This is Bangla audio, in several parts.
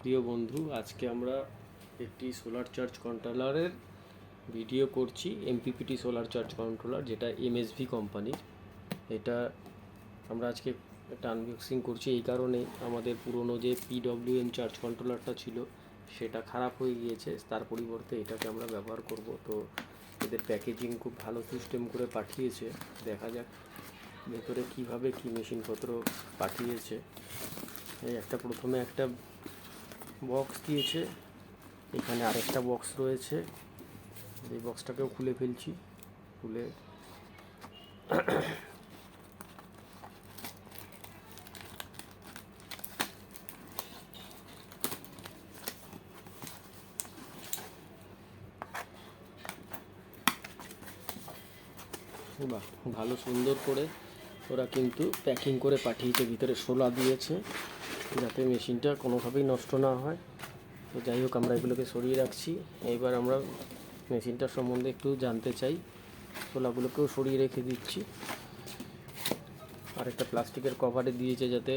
প্রিয় বন্ধু, আজকে আমরা একটি সোলার চার্জ কন্ট্রোলারের ভিডিও করছি এমপিপিটি সোলার চার্জ কন্ট্রোলার যেটা এমএসভি কোম্পানির এটা আমরা আজকে একটা আনবক্সিং করছি, এই কারণে আমাদের পুরনো যে পিডব্লিউএম চার্জ কন্ট্রোলারটা ছিল, সেটা খারাপ হয়ে গিয়েছে। তার পরিবর্তে এটাকে আমরা ব্যবহার করব। তো এদের প্যাকেজিং খুব ভালো সিস্টেম করে পাঠিয়েছে। দেখা যাক ভেতরে কীভাবে কী মেশিনপত্র পাঠিয়েছে। একটা প্রথমে একটা বক্স দিয়েছে। এখানে আরেকটা বক্স রয়েছে। এই বক্সটাকেও খুলে ফেলছি। খুলে বাহ, ভালো সুন্দর করে ওরা কিন্তু প্যাকিং করে পাঠিয়েছে। ভিতরে শোলা দিয়েছে। যাতে মেশিনটা কোনোভাবেই নষ্ট না হয়। তো যাই হোক, আমরা এগুলোকে সরিয়ে রাখছি। এবার আমরা মেশিনটার সম্বন্ধে একটু জানতে চাই। শোলাগুলোকেও সরিয়ে রেখে দিচ্ছি। আর একটা প্লাস্টিকের কভারে দিয়েছে যাতে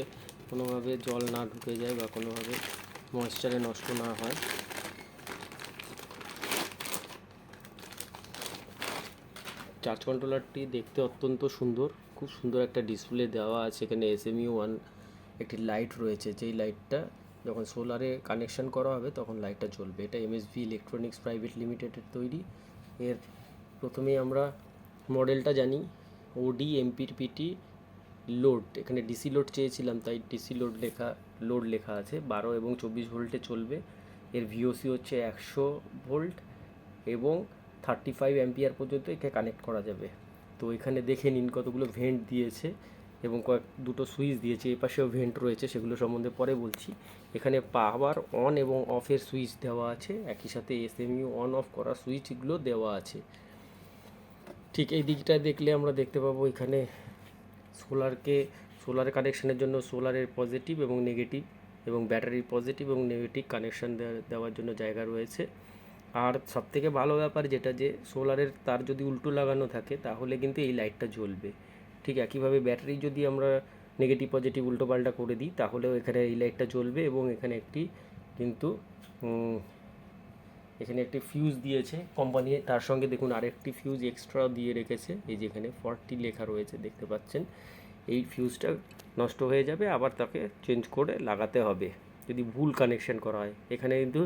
কোনোভাবে জল না ঢুকে যায় বা কোনোভাবে ময়েশ্চারে নষ্ট না হয়। চার্জ কন্ট্রোলারটি দেখতে অত্যন্ত সুন্দর। খুব সুন্দর একটা ডিসপ্লে দেওয়া আছে এখানে এসএমইউ ওয়ান একটি লাইট রয়েছে, যেই লাইটটা যখন সোলারে কানেকশন করা হবে তখন লাইটটা জ্বলবে। এটা এমএসভি ইলেকট্রনিক্স প্রাইভেট লিমিটেডের তৈরি। এর প্রথমেই আমরা মডেলটা জানি ওডি এমপিপিটি লোড এখানে ডিসি লোড চেয়েছিলাম, তাই ডিসি লোড লেখা লোড লেখা আছে। বারো এবং চব্বিশ ভোল্টে চলবে। এর ভিওসি হচ্ছে একশো ভোল্ট এবং থার্টি ফাইভ অ্যাম্পিয়ার পর্যন্ত একে কানেক্ট করা যাবে। তো এখানে দেখে নিন কতগুলো ভেন্ট দিয়েছে। এবং কয়েক দুটো সুইচ দিয়েছে, এই পাশেও ভেন্ট রয়েছে, সেগুলো সম্বন্ধে পরে বলছি। এখানে পাওয়ার অন এবং অফের সুইচ দেওয়া আছে, একই সাথে এসএমইউ অন অফ করা সুইচগুলো দেওয়া আছে। ঠিক এই দিকটা দেখলে আমরা দেখতে পাবো এখানে সোলারকে, সোলার কানেকশানের জন্য সোলারের পজিটিভ এবং নেগেটিভ এবং ব্যাটারির পজিটিভ এবং নেগেটিভ কানেকশন দেওয়ার জন্য জায়গা রয়েছে। আর সবথেকে ভালো ব্যাপার যেটা যে, সোলারের তার যদি উল্টো লাগানো থাকে, তাহলে কিন্তু এই লাইটটা জ্বলবে। ঠিক একইভাবে ব্যাটারি যদি আমরা নেগেটিভ পজিটিভ উল্টো পাল্টা করে দিই, তাহলেও এখানে এই লাইটটা জ্বলবে এবং এখানে একটি কিন্তু এখানে একটি ফিউজ দিয়েছে কোম্পানি তার সঙ্গে দেখুন আরেকটি ফিউজ এক্সট্রা দিয়ে রেখেছে। এই যে এখানে ফর্টি লেখা রয়েছে, দেখতে পাচ্ছেন। এই ফিউজটা নষ্ট হয়ে যাবে, আবার তাকে চেঞ্জ করে লাগাতে হবে। যদি ভুল কানেকশন করা হয়। এখানে কিন্তু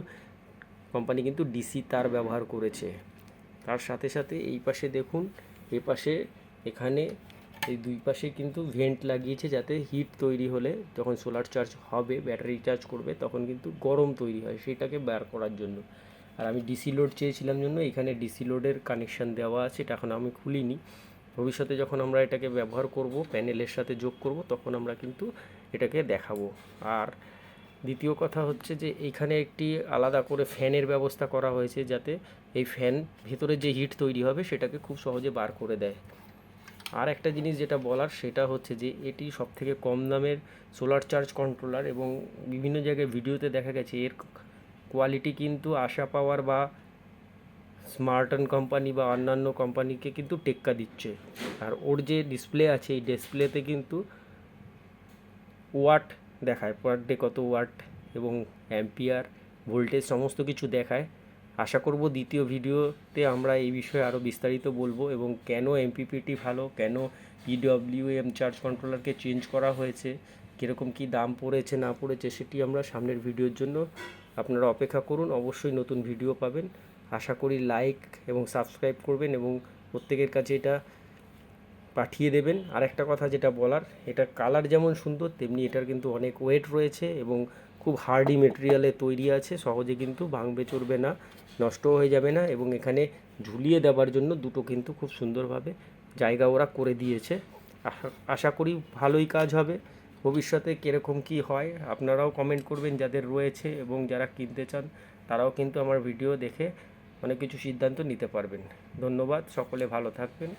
কোম্পানি কিন্তু ডিসি তার ব্যবহার করেছে। তার সাথে সাথে এই পাশে দেখুন এই পাশে এখানে এই দুই পাশে কিন্তু ভেন্ট লাগিয়েছে যাতে হিট তৈরি হলে যখন সোলার চার্জ হবে ব্যাটারি চার্জ করবে, তখন কিন্তু গরম তৈরি হয়, সেটাকে বার করার জন্য। আর আমি ডিসি লোড চেয়েছিলাম জন্য, এখানে ডিসি লোডের কানেকশান দেওয়া আছে, এটা এখন আমি খুলিনি। ভবিষ্যতে যখন আমরা এটাকে ব্যবহার করব প্যানেলের সাথে যোগ করব, তখন আমরা কিন্তু এটাকে দেখাবো। আর দ্বিতীয় কথা হচ্ছে যে এইখানে একটি আলাদা করে ফ্যানের ব্যবস্থা করা হয়েছে যাতে এই ফ্যান ভেতরে যে হিট তৈরি হবে, সেটাকে খুব সহজে বার করে দেয়। আর একটা জিনিস যেটা বলার সেটা হচ্ছে যে এটি সবথেকে কম দামের সোলার চার্জ কন্ট্রোলার এবং বিভিন্ন জায়গায় ভিডিওতে দেখা গেছে এর কোয়ালিটি কিন্তু আশা পাওয়ার বা স্মার্টন কোম্পানি বা অন্যান্য কোম্পানিকে কিন্তু টেক্কা দিচ্ছে। আর ওর যে ডিসপ্লে আছে, এই ডিসপ্লেতে কিন্তু ওয়াট দেখায় পার ডে কত ওয়াট এবং অ্যাম্পিয়ার ভোল্টেজ সমস্ত কিছু দেখায়। আশা করব দ্বিতীয় ভিডিওতে আমরা এই বিষয়ে আরও বিস্তারিত বলব এবং কেন এমপিপিটি ভালো, কেন পিডব্লিউএম চার্জ কন্ট্রোলারকে চেঞ্জ করা হয়েছে, কীরকম কী দাম পড়েছে, না পড়েছে, সেটি আমরা সামনের ভিডিওর জন্য আপনারা অপেক্ষা করুন। অবশ্যই নতুন ভিডিও পাবেন। আশা করি লাইক এবং সাবস্ক্রাইব করবেন এবং প্রত্যেকের কাছে এটা পাঠিয়ে দেবেন। আর একটা কথা যেটা বলার, এটা কালার যেমন সুন্দর, তেমনি এটার কিন্তু অনেক ওয়েট রয়েছে এবং খুব হার্ডি মেটেরিয়ালে তৈরি আছে। সহজে কিন্তু ভাঙবে, চড়বে না নষ্ট হয়ে যাবে না এবং এখানে ঝুলিয়ে দেওয়ার জন্য দুটো কিন্তু খুব সুন্দরভাবে জায়গা ওরা করে দিয়েছে। আশা করি ভালোই কাজ হবে। ভবিষ্যতে কীরকম কী হয় আপনারাও কমেন্ট করবেন যাদের রয়েছে এবং যারা কিনতে চান, তারাও কিন্তু আমার ভিডিও দেখে অনেক কিছু সিদ্ধান্ত নিতে পারবেন। ধন্যবাদ, সকলে ভালো থাকবেন।